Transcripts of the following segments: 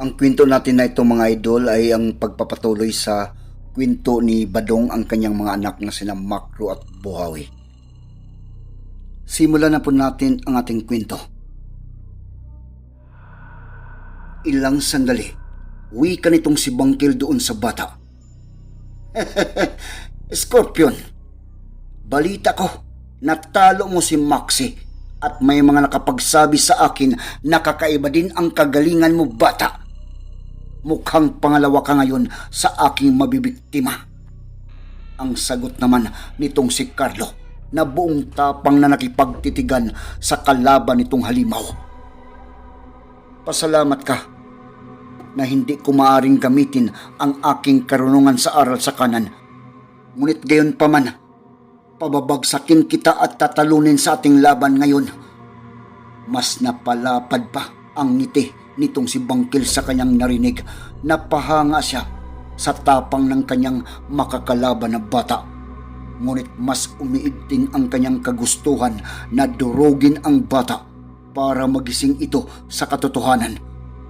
Ang kwento natin na ito mga idol ay ang pagpapatuloy sa kwento ni Badong ang kanyang mga anak na sina Makro at Buhawi. Simulan na po natin ang ating kwento. Ilang sandali, wika nitong si Bangkil doon sa bata. Scorpion, balita ko, natalo mo si Maxi at may mga nakapagsabi sa akin na kakaiba din ang kagalingan mo bata. Mukhang pangalawa ka ngayon sa aking mabibiktima. Ang sagot naman nitong si Carlo na buong tapang na nakipagtitigan sa kalaban nitong halimaw. Pasalamat ka na hindi ko maaring gamitin ang aking karunungan sa aral sa kanan. Ngunit gayon pa man, pababagsakin kita at tatalunin sa ating laban ngayon. Mas napalapad pa ang ngiti nitong si Bangkil sa kanyang narinig. Napahanga siya sa tapang ng kanyang makakalaban na bata. Ngunit mas umiigting ang kanyang kagustuhan na durugin ang bata para magising ito sa katotohanan.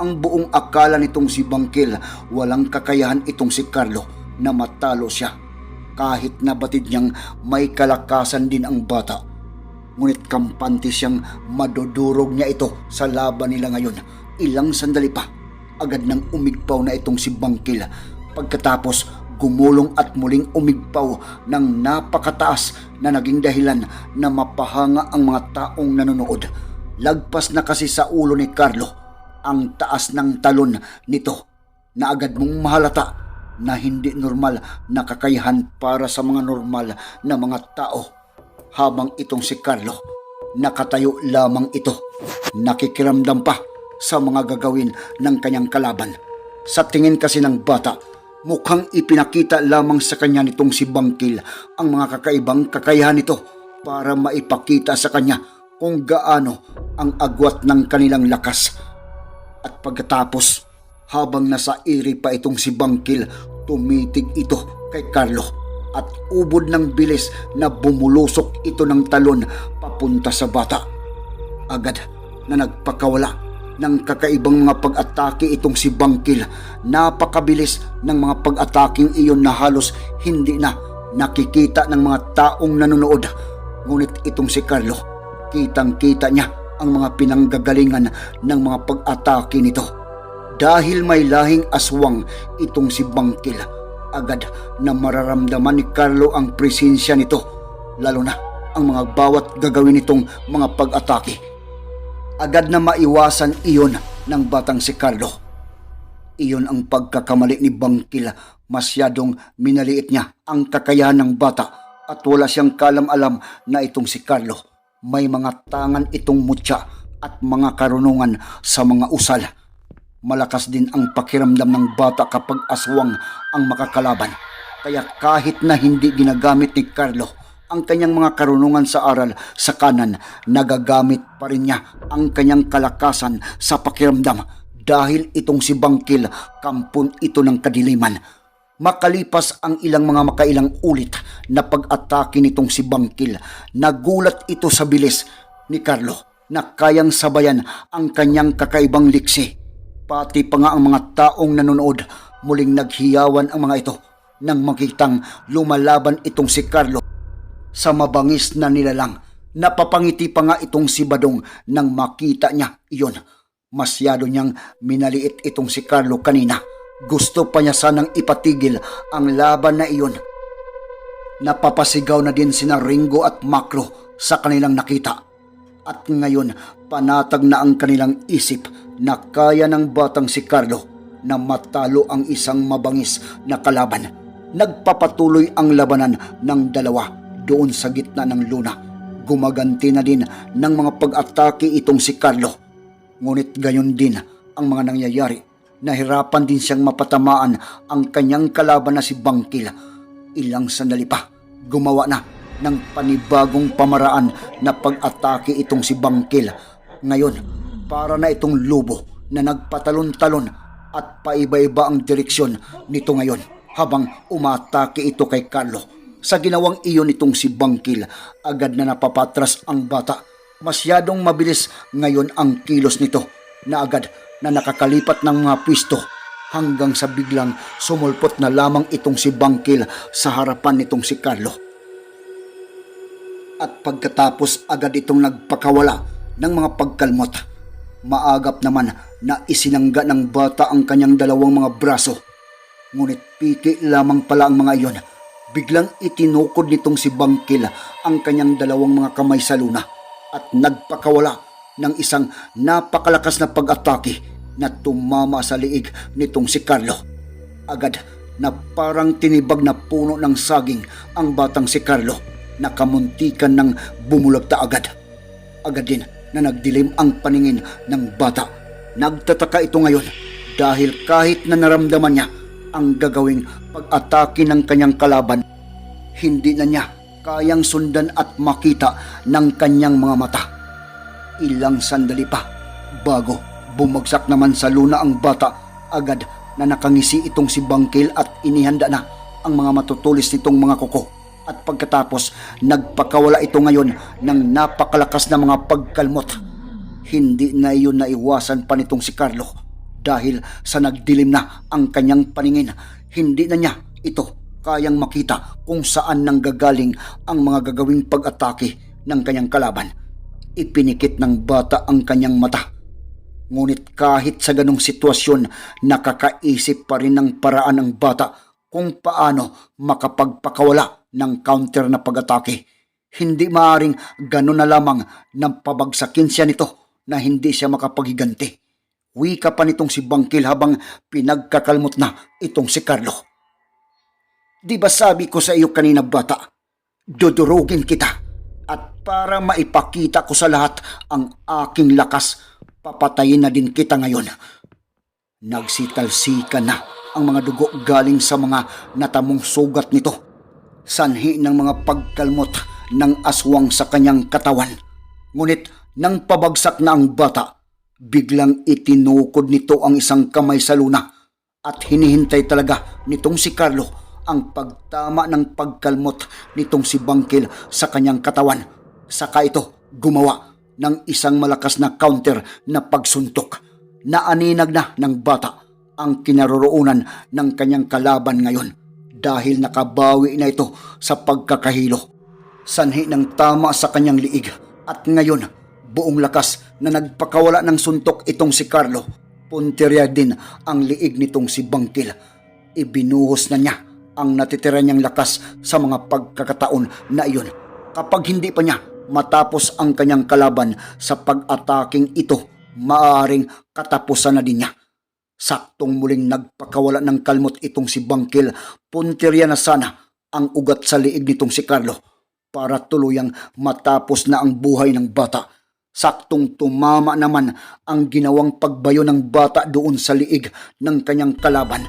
Ang buong akala nitong si Bangkil, walang kakayahan itong si Carlo na matalo siya kahit na batid niyang may kalakasan din ang bata. Ngunit kampante siyang madudurog niya ito sa laban nila ngayon. Ilang sandali pa, agad nang umigpaw na itong si Bangkil. Pagkatapos, gumulong at muling umigpaw ng napakataas na naging dahilan na mapahanga ang mga taong nanonood. Lagpas na kasi sa ulo ni Carlo ang taas ng talon nito na agad mong mahalata na hindi normal na kakayahan para sa mga normal na mga tao. Habang itong si Carlo, nakatayo lamang ito, nakikiramdam pa sa mga gagawin ng kanyang kalaban. Sa tingin kasi ng bata, mukhang ipinakita lamang sa kanya nitong si Bangkil ang mga kakaibang kakayahan nito para maipakita sa kanya kung gaano ang agwat ng kanilang lakas. At pagkatapos, habang nasa iri pa itong si Bangkil, tumitig ito kay Carlo at ubod ng bilis na bumulusok ito ng talon papunta sa bata. Agad na nagpakawala ng kakaibang mga pag-atake itong si Bangkil. Napakabilis ng mga pag-ataking iyon na halos hindi na nakikita ng mga taong nanonood. Ngunit itong si Carlo, kitang-kita niya ang mga pinanggagalingan ng mga pag-atake nito. Dahil may lahing aswang itong si Bangkil, agad na mararamdaman ni Carlo ang presensya nito, lalo na ang mga bawat gagawin nitong mga pag-atake. Agad na maiwasan iyon ng batang si Carlo. Iyon ang pagkakamali ni Bangkil, masyadong minaliit niya ang kakayahan ng bata at wala siyang kalam-alam na itong si Carlo. May mga tangan itong mutya at mga karunungan sa mga usal. Malakas din ang pakiramdam ng bata kapag aswang ang makakalaban. Kaya kahit na hindi ginagamit ni Carlo ang kanyang mga karunungan sa aral sa kanan, nagagamit pa rin niya ang kanyang kalakasan sa pakiramdam dahil itong si Bangkil kampon ito ng kadiliman. Makalipas ang ilang mga makailang ulit na pag-atake nitong si Bangkil, nagulat ito sa bilis ni Carlo na kayang sabayan ang kanyang kakaibang liksi. Pati pa nga ang mga taong nanonood muling naghiyawan ang mga ito nang makitang lumalaban itong si Carlo sa mabangis na nilalang. Napapangiti pa nga itong si Badong nang makita niya iyon. Masyado niyang minaliit itong si Carlo kanina. Gusto pa niya sanang ipatigil ang laban na iyon. Napapasigaw na din sina Ringo at Makro sa kanilang nakita. At ngayon, panatag na ang kanilang isip na kaya ng batang si Carlo na matalo ang isang mabangis na kalaban. Nagpapatuloy ang labanan ng dalawa doon sa gitna ng luna. Gumaganti na din ng mga pag-atake itong si Carlo. Ngunit gayon din ang mga nangyayari. Nahirapan din siyang mapatamaan ang kanyang kalaban na si Bangkil. Ilang sandali pa, gumawa na ng panibagong pamaraan na pag-atake itong si Bangkil. Ngayon, para na itong lubo na nagpatalon-talon at paiba-iba ang direksyon nito ngayon habang umatake ito kay Carlo. Sa ginawang iyon itong si Bangkil, agad na napapatras ang bata. Masyadong mabilis ngayon ang kilos nito na agad na nakakalipat ng mga pisto hanggang sa biglang sumulpot na lamang itong si Bangkil sa harapan nitong si Carlo. At pagkatapos agad itong nagpakawala ng mga pagkalmot. Maagap naman na isinangga ng bata ang kanyang dalawang mga braso. Ngunit piki lamang pala ang mga iyon. Biglang itinukod nitong si Bangkil ang kanyang dalawang mga kamay sa luna at nagpakawala ng isang napakalakas na pag-atake na tumama sa liig nitong si Carlo. Agad na parang tinibag na puno ng saging ang batang si Carlo na kamuntikan ng bumulagta agad. Agad din na nagdilim ang paningin ng bata. Nagtataka ito ngayon dahil kahit na naramdaman niya ang gagawing pag-atake ng kanyang kalaban, hindi na niya kayang sundan at makita ng kanyang mga mata. Ilang sandali pa bago bumagsak naman sa luna ang bata agad na nakangisi itong si Bangkil at inihanda na ang mga matutulis nitong mga kuko. At pagkatapos, nagpakawala ito ngayon ng napakalakas na mga pagkalmot. Hindi na iyon naiwasan pa nitong si Carlo dahil sa nagdilim na ang kanyang paningin. Hindi na niya ito kayang makita kung saan nanggagaling ang mga gagawing pag-atake ng kanyang kalaban. Ipinikit ng bata ang kanyang mata. Ngunit kahit sa ganong sitwasyon, nakakaisip pa rin ng paraan ng bata kung paano makapagpakawala ng counter na pag-atake. Hindi maaring gano'n na lamang nang pabagsakin siya nito na hindi siya makapaghiganti. Wika pa nitong si Bangkil habang pinagkakalmot na itong si Carlo. Di ba sabi ko sa iyo kanina bata, dudurugin kita at para maipakita ko sa lahat ang aking lakas, papatayin na din kita ngayon. Nagsitalsika na ang mga dugo galing sa mga natamong sugat nito. Sanhi ng mga pagkalmot ng aswang sa kanyang katawan. Ngunit nang pabagsak na ang bata, biglang itinukod nito ang isang kamay sa luna at hinihintay talaga nitong si Carlo ang pagtama ng pagkalmot nitong si Bangkil sa kanyang katawan. Saka ito gumawa ng isang malakas na counter na pagsuntok. Naaninag na ng bata ang kinaroroonan ng kanyang kalaban ngayon dahil nakabawi na ito sa pagkakahilo. Sanhi ng tama sa kanyang liig at ngayon buong lakas na nagpakawala ng suntok itong si Carlo. Punteriya din ang liig nitong si Bangkil. Ibinuhos na niya ang natitira niyang lakas sa mga pagkakataon na iyon. Kapag hindi pa niya matapos ang kanyang kalaban sa pag-ataking ito, maaring katapusan na din niya. Saktong muling nagpakawala ng kalmot itong si Bangkil, punteriya na sana ang ugat sa liig nitong si Carlo para tuluyang matapos na ang buhay ng bata. Saktong tumama naman ang ginawang pagbayo ng bata doon sa liig ng kanyang kalaban.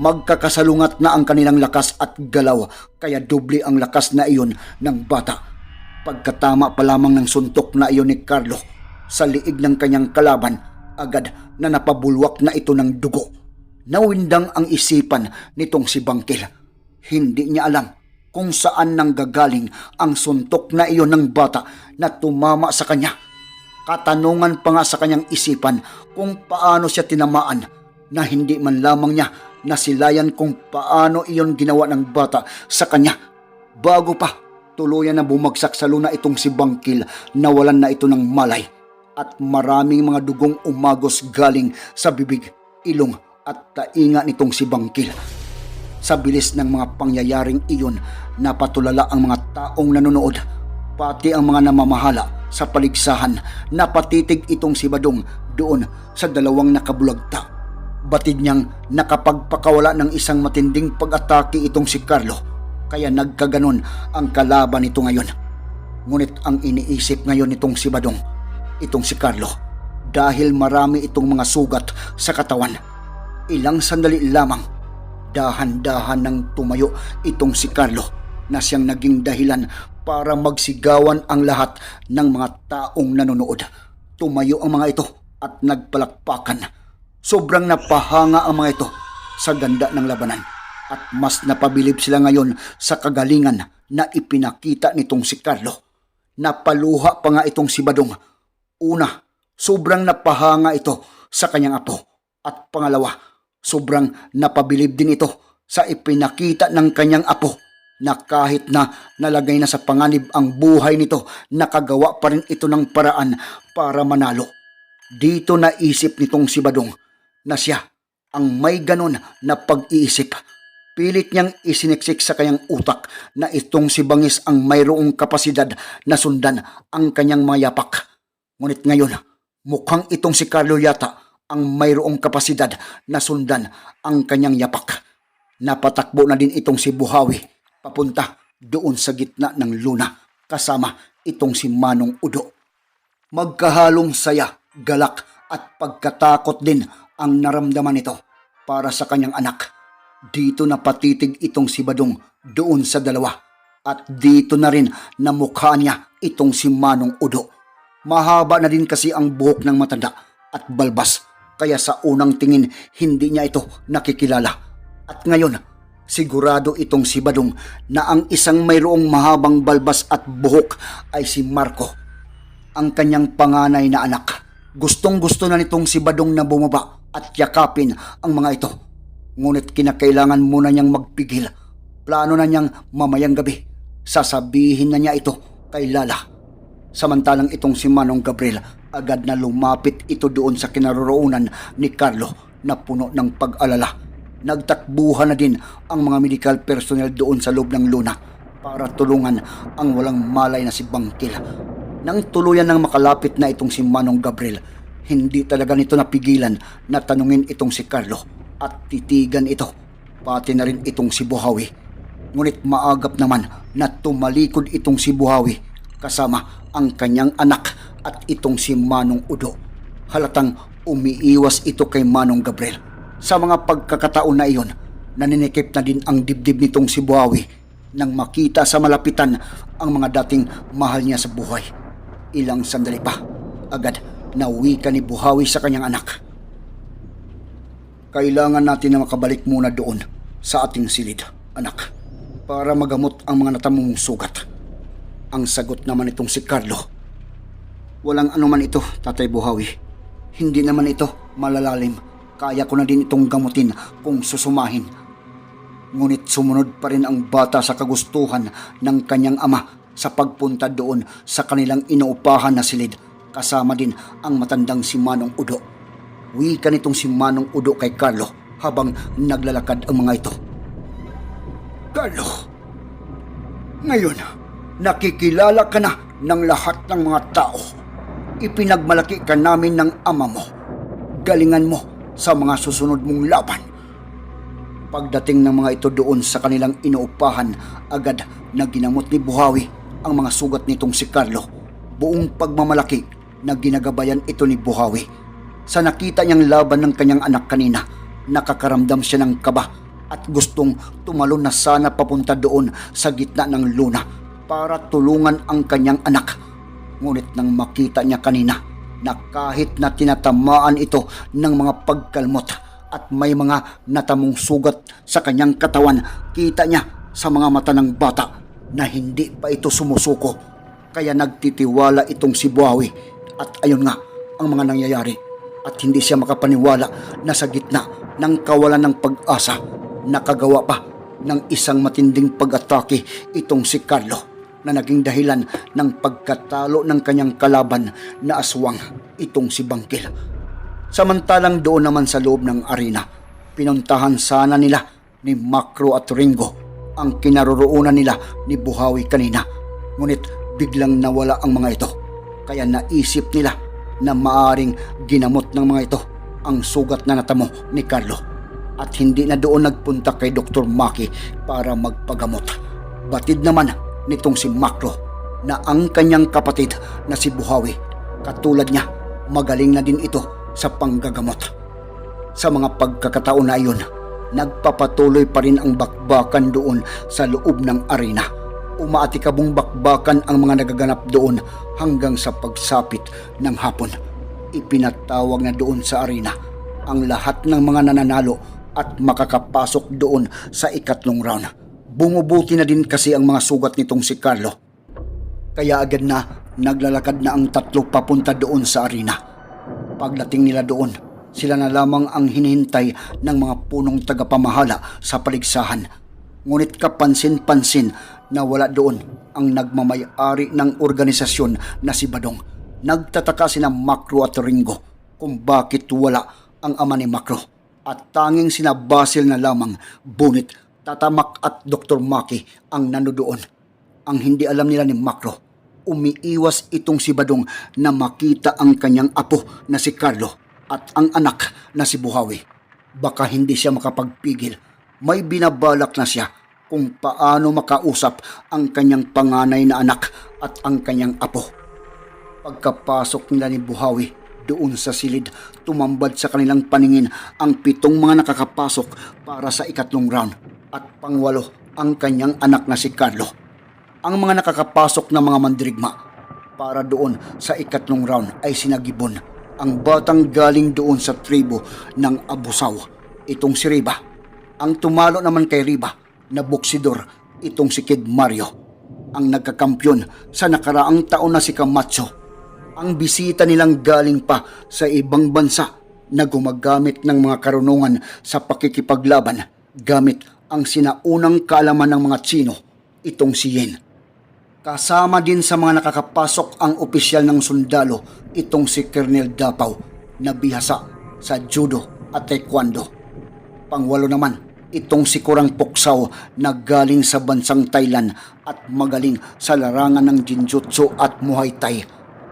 Magkakasalungat na ang kanilang lakas at galaw kaya doble ang lakas na iyon ng bata. Pagkatama pa lamang ng suntok na iyon ni Carlo sa liig ng kanyang kalaban, agad na napabulwak na ito ng dugo. Nawindang ang isipan nitong si Bangkil. Hindi niya alam kung saan nanggagaling ang suntok na iyon ng bata na tumama sa kanya. Katanungan pa nga sa kanyang isipan kung paano siya tinamaan na hindi man lamang niya nasilayan kung paano iyon ginawa ng bata sa kanya. Bago pa, tuluyan na bumagsak sa luna itong si Bangkil, nawalan na ito ng malay at maraming mga dugong umagos galing sa bibig, ilong at tainga nitong si Bangkil. Sa bilis ng mga pangyayaring iyon, napatulala ang mga taong nanonood, pati ang mga namamahala sa paligsahan, napatitig itong si Badong doon sa dalawang nakabulagta. Batid niyang nakapagpakawala ng isang matinding pag-atake itong si Carlo, kaya nagkaganon ang kalaban nito ngayon. Ngunit ang iniisip ngayon nitong si Badong, itong si Carlo, dahil marami itong mga sugat sa katawan. Ilang sandali lamang, dahan-dahan nang tumayo itong si Carlo na siyang naging dahilan para magsigawan ang lahat ng mga taong nanonood. Tumayo ang mga ito at nagpalakpakan. Sobrang napahanga ang mga ito sa ganda ng labanan at mas napabilib sila ngayon sa kagalingan na ipinakita nitong si Carlo. Napaluha pa nga itong si Badong. Una, sobrang napahanga ito sa kanyang apo. At pangalawa, sobrang napabilib din ito sa ipinakita ng kanyang apo na kahit na nalagay na sa panganib ang buhay nito, nakagawa pa rin ito ng paraan para manalo. Dito naisip nitong si Badong na siya ang may ganon na pag-iisip. Pilit niyang isiniksik sa kanyang utak na itong si Bangis ang mayroong kapasidad na sundan ang kanyang mga yapak. Ngunit ngayon, mukhang itong si Carlo yata ang mayroong kapasidad na sundan ang kanyang yapak. Napatakbo na din itong si Buhawi papunta doon sa gitna ng luna kasama itong si Manong Udo. Magkahalong saya, galak at pagkatakot din ang naramdaman nito para sa kanyang anak. Dito na patitig itong si Badong doon sa dalawa at dito na rin namukha niya itong si Manong Udo. Mahaba na din kasi ang buhok ng matanda at balbas kaya sa unang tingin hindi niya ito nakikilala. At ngayon, sigurado itong si Badong na ang isang mayroong mahabang balbas at buhok ay si Marco ang kanyang panganay na anak. Gustong gusto na nitong si Badong na bumaba at yakapin ang mga ito. Ngunit kinakailangan muna niyang magpigil. Plano na niyang mamayang gabi. Sasabihin na niya ito kay Lala. Samantalang itong si Manong Gabriel, agad na lumapit ito doon sa kinaroroonan ni Carlo na puno ng pag-alala. Nagtakbuhan na din ang mga medical personnel doon sa loob ng luna para tulungan ang walang malay na si Bangkil. Nang tuluyan ng makalapit na itong si Manong Gabriel, hindi talaga nito napigilan na tanungin itong si Carlo at titigan ito, pati na rin itong si Buhawi. Ngunit maagap naman na tumalikod itong si Buhawi kasama ang kanyang anak at itong si Manong Udo. Halatang umiiwas ito kay Manong Gabriel. Sa mga pagkakataon na iyon, naninikip na din ang dibdib nitong si Buhawi nang makita sa malapitan ang mga dating mahal niya sa buhay. Ilang sandali pa, agad nauwi ka ni Buhawi sa kanyang anak. Kailangan natin na makabalik muna doon sa ating silid, anak, para magamot ang mga natamong sugat. Ang sagot naman itong si Carlo. Walang anuman ito, Tatay Buhawi. Hindi naman ito malalalim. Kaya ko na din itong gamutin kung susumahin. Ngunit sumunod pa rin ang bata sa kagustuhan ng kanyang ama sa pagpunta doon sa kanilang inuupahan na silid kasama din ang matandang si Manong Udo. Wika nitong si Manong Udo kay Carlo habang naglalakad ang mga ito. Carlo, ngayon, nakikilala ka na ng lahat ng mga tao. Ipinagmalaki ka namin ng ama mo. Galingan mo sa mga susunod mong laban. Pagdating ng mga ito doon sa kanilang inuupahan, agad na ginamot ni Buhawi ang mga sugat nitong si Carlo. Buong pagmamalaki na ginagabayan ito ni Buhawi. Sa nakita niyang laban ng kanyang anak kanina, nakakaramdam siya ng kaba at gustong tumalon na sana papunta doon sa gitna ng luna para tulungan ang kanyang anak. Ngunit nang makita niya kanina na kahit na tinatamaan ito ng mga pagkalmot at may mga natamong sugat sa kanyang katawan, kita niya sa mga mata ng bata na hindi pa ito sumusuko. Kaya nagtitiwala itong si Buhawi at ayun nga ang mga nangyayari. At hindi siya makapaniwala na sa gitna ng kawalan ng pag-asa nakagawa pa ng isang matinding pag-atake itong si Carlo na naging dahilan ng pagkatalo ng kanyang kalaban na aswang itong si Bangkil. Samantalang doon naman sa loob ng arena, pinuntahan sana nila ni Macro at Ringo ang kinaroroonan nila ni Buhawi kanina. Ngunit biglang nawala ang mga ito. Kaya naisip nila na maaring ginamot ng mga ito ang sugat na natamo ni Carlo. At hindi na doon nagpunta kay Dr. Maki para magpagamot. Batid naman nitong si Macro na ang kanyang kapatid na si Buhawi katulad niya magaling na din ito sa panggagamot. Sa mga pagkakataon na iyon, nagpapatuloy pa rin ang bakbakan doon sa loob ng arena. Umaatikabong bakbakan ang mga nagaganap doon hanggang sa pagsapit ng hapon. Ipinatawag na doon sa arena ang lahat ng mga nananalo at makakapasok doon sa ikatlong round. Bumubuti na din kasi ang mga sugat nitong si Carlo. Kaya agad na naglalakad na ang tatlo papunta doon sa arena. Pagdating nila doon, sila na lamang ang hinihintay ng mga punong tagapamahala sa paligsahan. Ngunit kapansin-pansin na wala doon ang nagmamayari ng organisasyon na si Badong. Nagtataka sina Makro at Ringo kung bakit wala ang ama ni Makro at tanging sina Basil na lamang, bunit, Tatamak at Dr. Maki ang nanodoon. Ang hindi alam nila ni Makro, umiiwas itong si Badong na makita ang kanyang apo na si Carlo at ang anak na si Buhawi. Baka hindi siya makapagpigil. May binabalak na siya kung paano makausap ang kanyang panganay na anak at ang kanyang apo. Pagkapasok nila ni Buhawi doon sa silid, tumambad sa kanilang paningin ang pitong mga nakakapasok para sa ikatlong round at pangwalo ang kanyang anak na si Carlo. Ang mga nakakapasok na mga mandirigma para doon sa ikatlong round ay sinagibon ang batang galing doon sa tribo ng Abusaw, itong si Riba. Ang tumalo naman kay Riba na boksidor, itong si Kid Mario. Ang nagkakampyon sa nakaraang taon na si Camacho ang bisita nilang galing pa sa ibang bansa na gumagamit ng mga karunungan sa pakikipaglaban gamit ang sinaunang kaalaman ng mga Tsino, itong si Yen. Kasama din sa mga nakakapasok ang opisyal ng sundalo, itong si Colonel Dapaw na bihasa sa judo at taekwondo. Pangwalo naman, itong si Kurang Puksaw na galing sa bansang Thailand at magaling sa larangan ng Jinjutsu at Muay Thai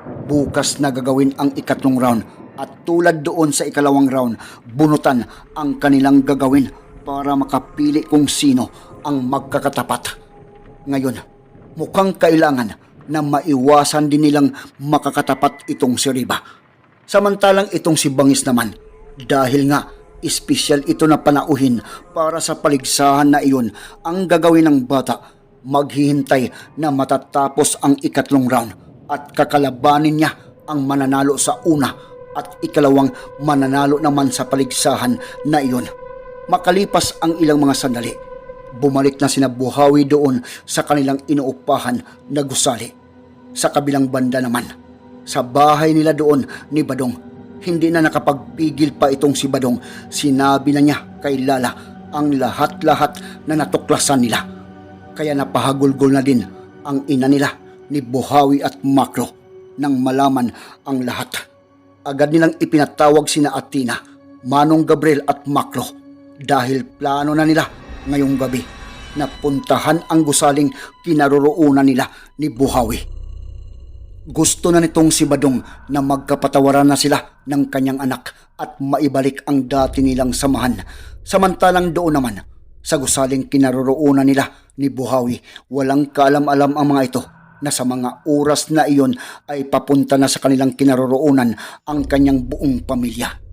Bukas na gagawin ang ikatlong round at tulad doon sa ikalawang round, bunutan ang kanilang gagawin para makapili kung sino ang magkakatapat. Ngayon, mukhang kailangan na maiwasan din nilang makakatapat itong si Riba. Samantalang itong si Bangis naman, dahil nga espesyal ito na panauhin para sa paligsahan na iyon ang gagawin ng bata, maghihintay na matatapos ang ikatlong round at kakalabanin niya ang mananalo sa una at ikalawang mananalo naman sa paligsahan na iyon. Makalipas ang ilang mga sandali, bumalik na sina Buhawi doon sa kanilang inuupahan na gusali. Sa kabilang banda naman, sa bahay nila doon ni Badong, hindi na nakapagpigil pa itong si Badong. Sinabi na niya kay Lala ang lahat-lahat na natuklasan nila. Kaya napahagulgol na din ang ina nila ni Buhawi at Makro nang malaman ang lahat. Agad nilang ipinatawag sina Atina, Manong Gabriel at Makro dahil plano na nila ngayong gabi na puntahan ang gusaling kinaroroonan nila ni Buhawi. Gusto na nitong si Badong na magkapatawaran na sila ng kanyang anak at maibalik ang dati nilang samahan. Samantalang doon naman, sa gusaling kinaroroonan nila ni Buhawi, walang kaalam-alam ang mga ito na sa mga oras na iyon ay papunta na sa kanilang kinaroroonan ang kanyang buong pamilya.